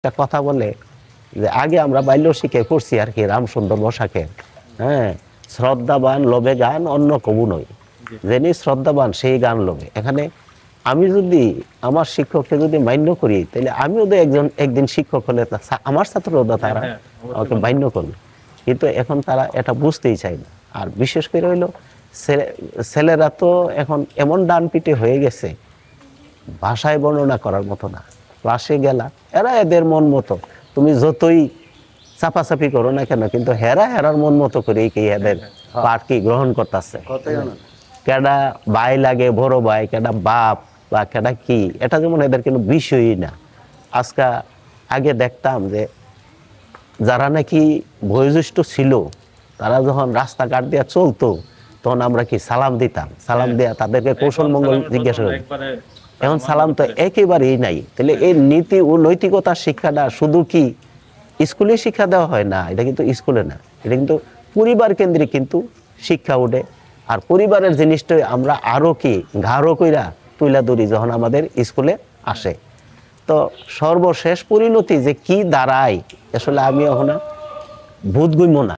একটা কথা বলে যে আগে আমরা বাল্য শিখে করছি আর কি রামসুন্দর বসাকে। হ্যাঁ শ্রদ্ধাবান লোভে গান অন্য কবু নয় যিনি শ্রদ্ধাবান সেই গান লোভে। এখানে আমি যদি আমার শিক্ষককে যদি মান্য করি তাহলে আমিও তো একজন একদিন শিক্ষক হলে আমার ছাত্রও তো তারা হ্যাঁ, আমাকে মান্য করবে। কিন্তু এখন তারা এটা বুঝতেই চায় না। আর বিশেষ করে হইল ছেলেরা তো এখন এমন ডান পিটে হয়ে গেছে ভাষায় বর্ণনা করার মতো না। ক্লাসে গেলা এরা এদের মন মতো। তুমি যতই চাপাচাপি করো না কেন কিন্তু হেরা হেরার মন মতো করে কি এদের পাঠ কি গ্রহণ করতেছে। কেডা ভাই লাগে বড় ভাই কেডা বাপ বা কেডা কি এটা যেমন এদের কোনো বিষয়ই না। আজকে আগে দেখতাম যে যারা নাকি বয়োজ্যেষ্ঠ ছিল তারা যখন রাস্তাঘাট দিয়ে চলতো তখন আমরা কি সালাম দিতাম? সালাম দেয়া তাদেরকে কৌশল মঙ্গল জিজ্ঞাসা একবারে এখন সালাম তো একেবারেই নাই। তাহলে এই নীতি ও নৈতিকতার শিক্ষাটা শুধু কি স্কুলে শিক্ষা দেওয়া হয় না এটা কিন্তু স্কুলে না এটা কিন্তু পরিবার কেন্দ্রিক কিন্তু শিক্ষা উঠে আর পরিবারের জিনিসটাই আমরা আরও কি ঘাড়ো কইরা তুইলা দৌড়ি যখন আমাদের স্কুলে আসে। তো সর্বশেষ পরিণতি যে কি দাঁড়ায় আসলে আমি এখন ভূত গইম না।